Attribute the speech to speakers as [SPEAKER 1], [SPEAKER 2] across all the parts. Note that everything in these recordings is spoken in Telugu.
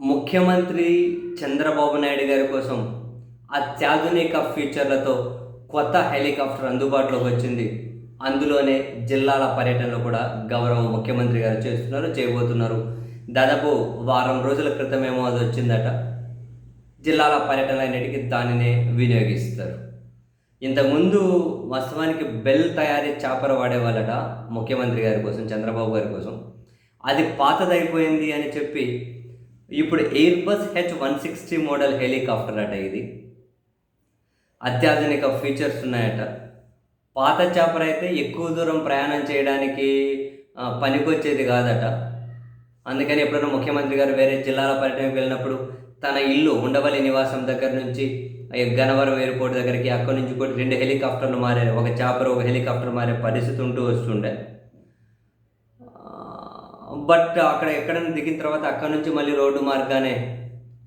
[SPEAKER 1] ముఖ్యమంత్రి చంద్రబాబు నాయుడు గారి కోసం అత్యాధునిక ఫీచర్లతో కొత్త హెలికాప్టర్ అందుబాటులోకి వచ్చింది. అందులోనే జిల్లాల పర్యటనలు కూడా గౌరవ ముఖ్యమంత్రి గారు చేస్తున్నారు చేయబోతున్నారు. దాదాపు వారం రోజుల క్రితమేమో అది వచ్చిందట. జిల్లాల పర్యటనలన్నిటికీ దానినే వినియోగిస్తారు. ఇంతకుముందు వాస్తవానికి బెల్ తయారీ చాపర వాడేవాళ్ళట ముఖ్యమంత్రి గారి కోసం చంద్రబాబు గారి కోసం. అది పాతదైపోయింది అని చెప్పి ఇప్పుడు Airbus H one sixty model helicopter అట ఇది. అత్యాధునిక ఫీచర్స్ ఉన్నాయట. పాత చేపలు అయితే ఎక్కువ దూరం ప్రయాణం చేయడానికి పనికొచ్చేది కాదట. అందుకని ఎప్పుడైనా ముఖ్యమంత్రి గారు వేరే జిల్లాల పర్యటనకు వెళ్ళినప్పుడు తన ఇల్లు ఉండవల్లి నివాసం దగ్గర నుంచి ఈ గన్నవరం ఎయిర్పోర్ట్ దగ్గరికి అక్కడి నుంచి కూడా రెండు హెలికాప్టర్లు మారే ఒక చాపర్ ఒక హెలికాప్టర్ మారే పరిస్థితి ఉంటూ వస్తుండే. బట్ అక్కడ ఎక్కడైనా దిగిన తర్వాత అక్కడ నుంచి మళ్ళీ రోడ్డు మార్గానే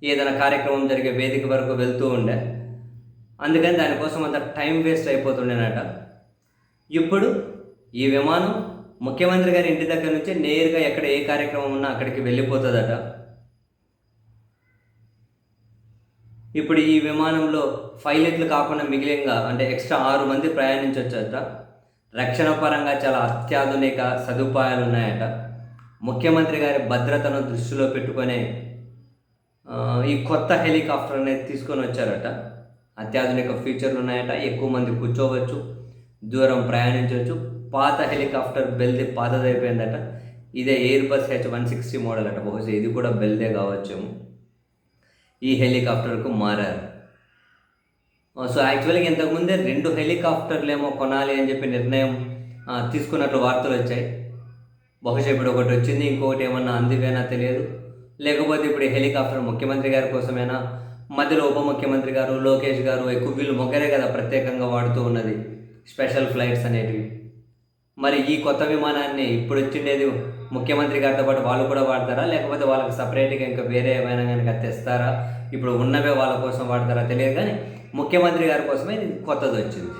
[SPEAKER 1] ఏదైనా కార్యక్రమం జరిగే వేదిక వరకు వెళ్తూ ఉండే. అందుకని దానికోసం అంత టైం వేస్ట్ అయిపోతుండేనట. ఇప్పుడు ఈ విమానం ముఖ్యమంత్రి గారి ఇంటి దగ్గర నుంచి నేరుగా ఎక్కడ ఏ కార్యక్రమం ఉన్నా అక్కడికి వెళ్ళిపోతుందట. ఇప్పుడు ఈ విమానంలో పైలట్లు కాకుండా మిగిలినగా అంటే ఎక్స్ట్రా ఆరు మంది ప్రయాణించవచ్చట రక్షణ పరంగా చాలా అత్యాధునిక సదుపాయాలు ఉన్నాయట ముఖ్యమంత్రి గారి భద్రతను దృష్టిలో పెట్టుకొని ఈ కొత్త హెలికాప్టర్ అనేది తీసుకొని వచ్చారట. అత్యాధునిక ఫీచర్లు ఉన్నాయట. ఎక్కువ మంది కూర్చోవచ్చు దూరం ప్రయాణించవచ్చు. పాత హెలికాప్టర్ బెల్ది పాతదైపోయిందట. ఇదే Airbus H one sixty model అట బహుశా ఇది కూడా బెల్దే కావచ్చేమో. ఈ హెలికాప్టర్కు మారారు. సో యాక్చువల్గా ఇంతకుముందే రెండు హెలికాప్టర్లు ఏమో కొనాలి అని చెప్పి నిర్ణయం తీసుకున్నట్లు వార్తలు వచ్చాయి. బహుశా ఇప్పుడు ఒకటి వచ్చింది ఇంకొకటి ఏమన్నా అందివేనా తెలియదు. లేకపోతే ఇప్పుడు హెలికాప్టర్ ముఖ్యమంత్రి గారి కోసమేనా? మధ్యలో ఉప ముఖ్యమంత్రి గారు లోకేష్ గారు ఎక్కువ వీళ్ళు మొగ్గరే కదా ప్రత్యేకంగా వాడుతూ ఉన్నది స్పెషల్ ఫ్లైట్స్ అనేటివి. మరి ఈ కొత్త విమానాన్ని ఇప్పుడు వచ్చిండేది ముఖ్యమంత్రి గారితో పాటు వాళ్ళు కూడా వాడతారా? లేకపోతే వాళ్ళకి సపరేట్గా ఇంకా వేరే ఏమైనా కనుక తెస్తారా? ఇప్పుడు ఉన్నవే వాళ్ళ కోసం వాడతారా? తెలియదు కానీ ముఖ్యమంత్రి గారి కోసమే ఇది కొత్తది వచ్చింది.